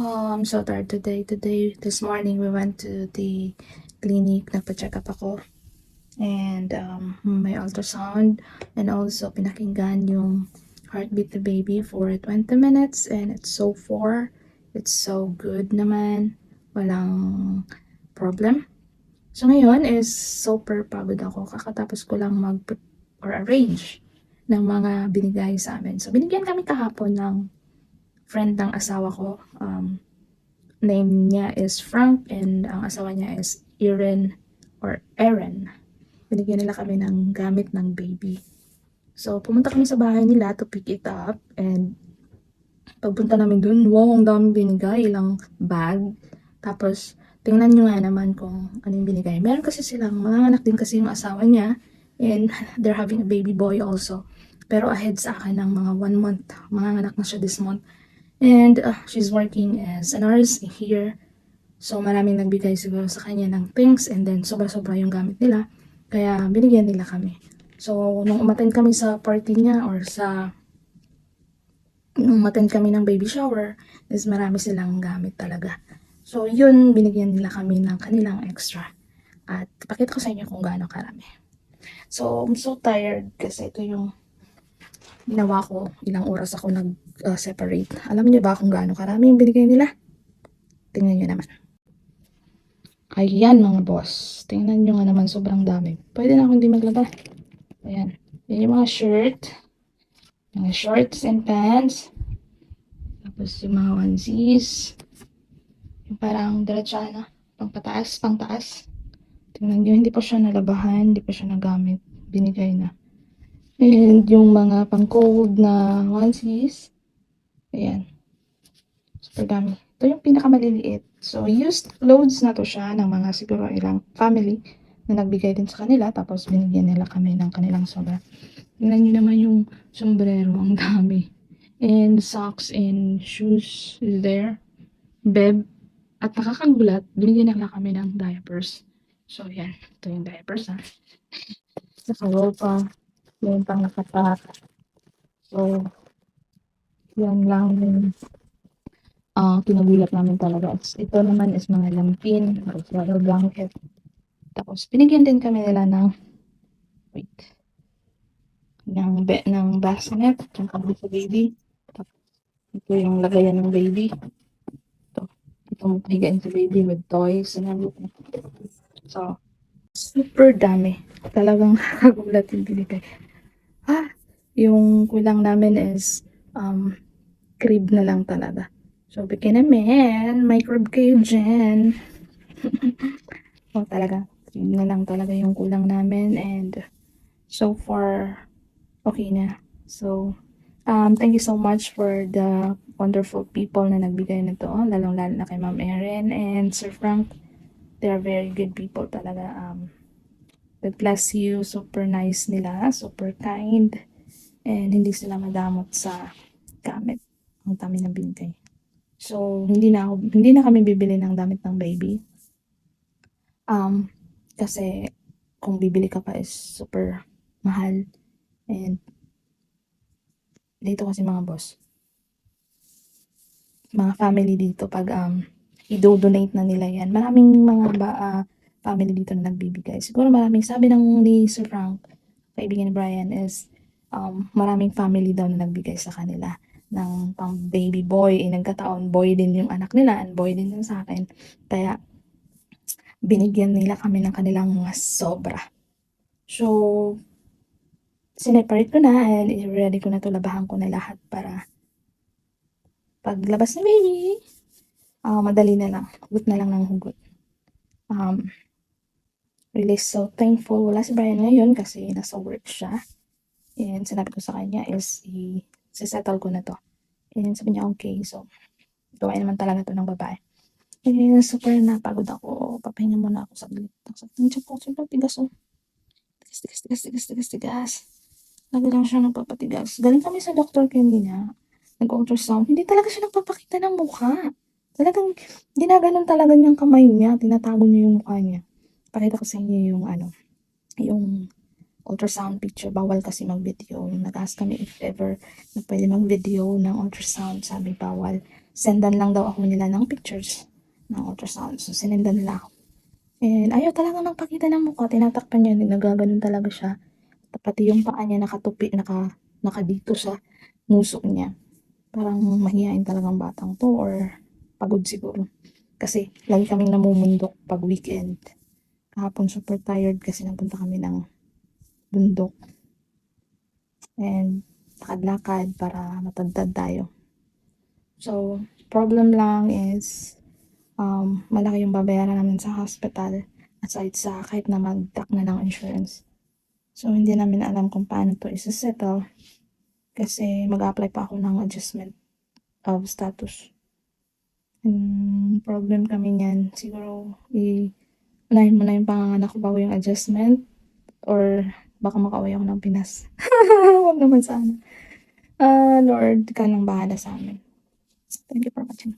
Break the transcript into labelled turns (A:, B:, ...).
A: Oh, I'm so tired today. Today, this morning, we went to the clinic. Nagpa-check up ako. And um, may ultrasound. And also, pinakinggan yung heartbeat the baby for 20 minutes. And it's so far. It's so good naman. Walang problem. So, ngayon is super pagod ako. Kakatapos ko lang mag or arrange ng mga binigay sa amin. So, binigyan kami kahapon ng friend ng asawa ko. Um, name niya is Frank and ang asawa niya is Erin or Erin. Binigyan nila kami ng gamit ng baby. So, pumunta kami sa bahay nila to pick it up and pagpunta namin dun, wow, ang daming binigay, ilang bag. Tapos, tingnan nyo nga naman kung ano yung binigay. Meron kasi silang, mga anak din kasi yung asawa niya and they're having a baby boy also. Pero ahead sa akin ng mga one month, mga anak na siya this month. And uh, she's working as a nurse here. So maraming nagbigay siguro sa kanya ng things and then sobra-sobra yung gamit nila. Kaya binigyan nila kami. So nung umattend kami sa party niya or sa nung umattend kami ng baby shower is marami silang gamit talaga. So yun, binigyan nila kami ng kanilang extra. At pakita ko sa inyo kung gaano karami. So I'm so tired kasi ito yung ginawa ko. Ilang oras ako nag-separate. Alam niyo ba kung gaano karami yung binigay nila? Tingnan niyo naman. Ayan mga boss. Tingnan niyo nga naman sobrang dami. Pwede na ako hindi maglaba. Ayan. Yan yung mga shirt. Mga shorts and pants. Tapos yung mga onesies. Yung parang diretsa na. Pang pataas, pang taas. Tingnan niyo, hindi pa siya nalabahan. Hindi pa siya nagamit. Binigay na. And yung mga pang-cold na onesies. Ayan. Super dami. Ito yung pinakamaliliit. So, used clothes na to siya ng mga siguro ilang family na nagbigay din sa kanila. Tapos, binigyan nila kami ng kanilang sobra. Tingnan nyo naman yung sombrero. Ang dami. And socks and shoes is there. Beb. At nakakagulat, binigyan nila kami ng diapers. So, yan. Ito yung diapers, ha. Saka ropa. Meron pang nakapack. So, yan lang yung ah kinagulat namin talaga. Ito naman is mga lampin swaddle blanket. Tapos, binigyan din kami nila ng wait ng, be, ng bassinet yung kami sa baby. Tapos, ito yung lagayan ng baby. Ito. Itong higain sa baby with toys and everything. So, super dami. Talagang nakagulat yung binigay. Ah, yung kulang namin is um, crib na lang talaga. So, bigyan namin. May crib kayo dyan. oh, talaga. Crib na lang talaga yung kulang namin. And so far, okay na. So, um, thank you so much for the wonderful people na nagbigay nito. Lalong-lalo na kay Ma'am Erin and Sir Frank. They are very good people talaga. Um, Bless you. Super nice nila. Super kind. And hindi sila madamot sa gamit. Ang dami ng binigay. So, hindi na ako, hindi na kami bibili ng damit ng baby. Um, kasi kung bibili ka pa is super mahal. And dito kasi mga boss, mga family dito pag um i-donate na nila yan. Maraming mga ba, ah, family dito na nagbibigay. Siguro maraming, sabi ng ni Sir Frank, kaibigan ni Brian, is um, maraming family daw na nagbigay sa kanila ng pang baby boy. Eh, nagkataon, boy din yung anak nila and boy din yung sa akin. Kaya, binigyan nila kami ng kanilang mga sobra. So, sineparate ko na and ready ko na to labahan ko na lahat para paglabas ng baby, ah madali na lang. Hugot na lang ng hugot. Um, really so thankful. Wala si Brian ngayon kasi nasa work siya. And sinabi ko sa kanya is i-settle ko na to. And sabi niya, okay. So, gawain naman talaga to ng babae. Eh, super napagod ako. Papahinga muna ako saglit. Ang sakit ng tiyan ko. Super tigas oh. Tigas, tigas, tigas, tigas, tigas, tigas. Lagi lang siya nagpapatigas. Galing kami sa doktor kanina. Nag-ultrasound. Hindi talaga siya nagpapakita ng mukha. Talagang ginaganon talaga niyang kamay niya. Tinatago niya yung mukha niya. Pakita ko sa inyo yung ano, yung ultrasound picture. Bawal kasi mag-video. Nag-ask kami if ever na pwede mag-video ng ultrasound. Sabi bawal. sendan lang daw ako nila ng pictures ng ultrasound. So, sinendan nila ako. And ayaw talaga magpakita ng mukha. Tinatakpan niya. Nagaganon talaga siya. Pati yung paa niya nakatupi, naka, nakadito sa musok niya. Parang mahihain talagang batang to or pagod siguro. Kasi lagi kaming namumundok pag weekend. Kahapon super tired kasi napunta kami ng bundok. And lakad-lakad para matagtad tayo. So, problem lang is um, malaki yung babayaran namin sa hospital aside sa kahit na mag-tak na ng insurance. So, hindi namin alam kung paano to isa-settle kasi mag-apply pa ako ng adjustment of status. And problem kami niyan, siguro i unahin mo na yung panganganak ko bago yung adjustment or baka makauwi ako ng Pinas. Huwag naman sana. Ah, Lord, ka nang bahala sa amin. Thank you for watching.